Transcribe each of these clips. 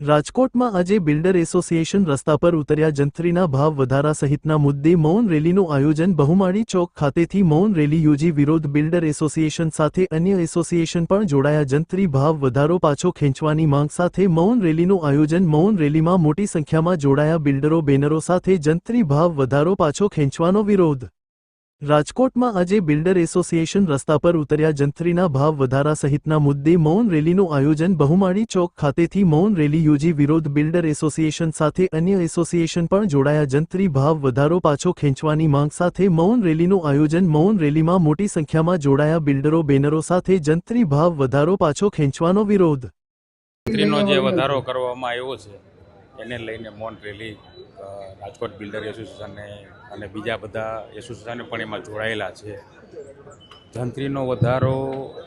રાજકોટમાં આજે builder association રસ્તા પર ઉતર્યા જંત્રીના ભાવ વધારા સહિતના મુદ્દે મૌન રેલીનું આયોજન બહુમાળી ચોક ખાતેથી મૌન રેલી યોજી વિરોધ બિલ્ડર એસોસિએશન સાથે અન્ય એસોસિએશન પણ જોડાયા. જંત્રી ભાવ વધારો પાછો ખેંચવાની માંગ સાથે મૌન રેલીનું આયોજન મૌન રેલીમાં મોટી સંખ્યામાં જોડાયા બિલ્ડરો બેનરો સાથે જંત્રી ભાવ વધારો પાછો ખેંચવાનો વિરોધ. રાજકોટમાં આજે બિલ્ડર એસોસિએશન રસ્તા પર ઉતર્યા જંત્રીના ભાવ વધારા સહિતના મુદ્દે મૌન રેલીનું આયોજન બહુમાળી ચોક ખાતેથી મૌન રેલી યોજી વિરોધ બિલ્ડર એસોસિએશન સાથે અન્ય એસોસિએશન પણ જોડાયા. જંત્રી ભાવ વધારો પાછો ખેંચવાની માંગ સાથે મૌન રેલીનું આયોજન મૌન રેલીમાં મોટી સંખ્યામાં જોડાયા બિલ્ડરો બેનરો સાથે જંત્રી ભાવ વધારો પાછો ખેંચવાનો વિરોધ. જે વધારો કરવામાં આવ્યો છે, એને લઈને મૌન રેલી રાજકોટ બિલ્ડર એસોસિએશનને અને બીજા બધા એસોસિએશને પણ એમાં જોડાયેલા છે. જંત્રીનો વધારો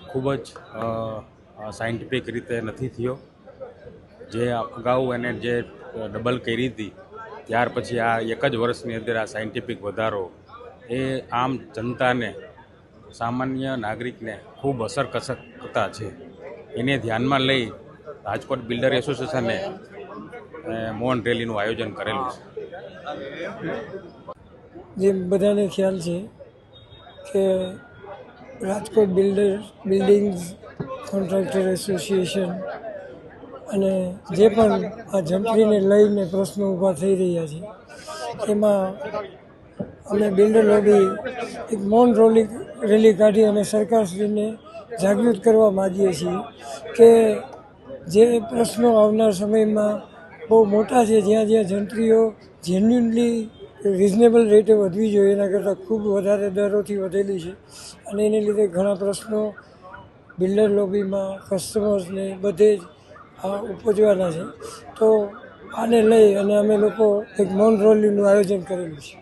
ખૂબ જ સાયન્ટિફિક રીતે નથી થયો. જે અગાઉ એને જે ડબલ કરી હતી, ત્યાર પછી આ એક જ વર્ષની અંદર આ સાયન્ટિફિક વધારો એ આમ જનતાને, સામાન્ય નાગરિકને ખૂબ અસર કરતા છે. એને ધ્યાનમાં લઈ રાજકોટ બિલ્ડર એસોસિએશને અ, મૌન રેલીનું આયોજન કરેલું છે. જે બધાને ખ્યાલ છે કે Rajkot builder buildings contractor association અને જે પણ આ જંત્રીને લઈને પ્રશ્નો ઊભા થઈ રહ્યા છે એમાં અમે બિલ્ડર લોબી એક મૌન રોલી રેલી કાઢી અને સરકારશ્રીને જાગૃત કરવા માગીએ છીએ કે જે પ્રશ્નો આવનાર સમયમાં બહુ મોટા છે, જ્યાં જ્યાં જંત્રીઓ જેન્યુનલી રિઝનેબલ રેટે વધવી જોઈએ, એના કરતાં ખૂબ વધારે દરોથી વધેલી છે. અને એને લીધે ઘણા પ્રશ્નો બિલ્ડર લોબીમાં, કસ્ટમર્સને બધે જ આ ઉપજવાના છે. તો આને લઈ અને અમે લોકો એક મૌન રોલીનું આયોજન કરેલું છે.